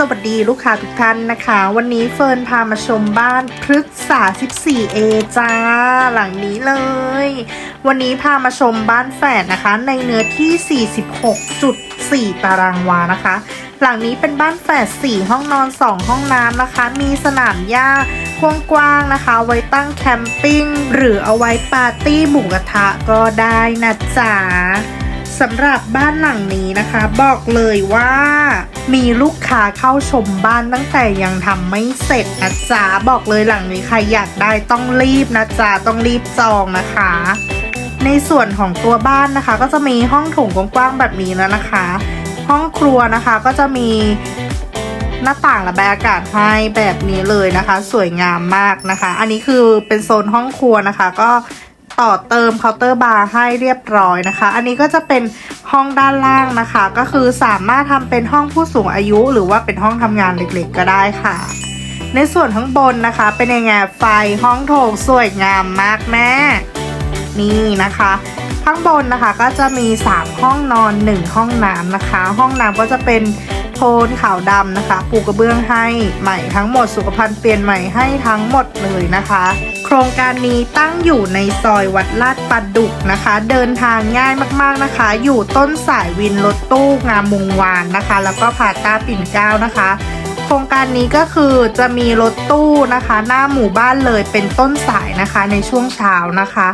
สวัสดีลูกค้าทุกท่านนะคะ วันนี้เฟิร์นพามาชมบ้านพฤกษา 14A จ้า หลังนี้เลย วันนี้พามาชมบ้านแฝดนะคะ ในเนื้อที่ 46.4 ตารางวานะคะ หลังนี้เป็นบ้านแฝด4ห้องนอน 2 ห้องน้ำนะคะ มีสนามหญ้ากว้างๆนะคะ ไว้ตั้งแคมปิ้ง หรือเอาไว้ปาร์ตี้หมูกระทะก็ได้นะจ๊ะสำหรับบ้านหลังนี้นะคะ บอกเลยว่า มีลูกค้าเข้าชมบ้านตั้งแต่ยังทำไม่เสร็จนะจ๊ะบอกเลยหลังนี้ใครอยากได้ต้องรีบนะจ๊ะต้องรีบจองนะคะ ในส่วนของตัวบ้านนะคะ ก็จะมีห้องโถงกว้างๆแบบนี้แล้วนะคะ ห้องครัวนะคะก็จะมีหน้าต่างระบายอากาศให้แบบนี้เลยนะคะ สวยงามมากนะคะ อันนี้คือเป็นโซนห้องครัวนะคะ ก็ ต่อเติมเคาน์เตอร์บาร์ให้เรียบร้อยนะคะ อันนี้ก็จะเป็นห้องด้านล่างนะคะ ก็คือสามารถทำเป็นห้องผู้สูงอายุ หรือว่าเป็นห้องทำงานเล็กๆ ก็ได้ค่ะ ในส่วนข้างบนนะคะ เป็นยังไงไฟห้องโถงสวยงามมากแม่นี่นะคะข้างบนนะคะก็จะมี 3 ห้องนอน 1 ห้องน้ำนะคะ ห้องน้ำก็จะเป็น โทนขาวดำนะคะ ปูกระเบื้องให้ใหม่ทั้งหมดสุขภัณฑ์เปลี่ยนใหม่ให้ทั้งหมดเลยนะคะ โครงการนี้ตั้งอยู่ในซอยวัดลาดประดุกนะคะ เดินทางง่ายมากๆนะคะ อยู่ต้นสายวินรถตู้งามวงวานนะคะ แล้วก็ผาต้าปิ่นเก้านะคะโครงการนี้ก็คือจะมีรถตู้นะคะ หน้าหมู่บ้านเลยเป็นต้นสายนะคะในช่วงเช้านะคะ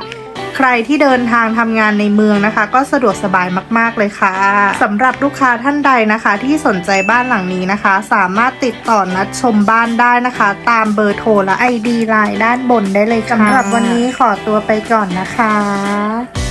ใครที่เดินทางทำงานในเมืองนะคะ ก็สะดวกสบายมาก ๆ เลยค่ะสำหรับลูกค้าท่านใดนะคะ ที่สนใจบ้านหลังนี้นะคะ สามารถติดต่อนัดชมบ้านได้นะคะ ตามเบอร์โทรและ ID ไลน์ด้านบนได้เลยค่ะสำหรับวันนี้ขอตัวไปก่อนนะคะ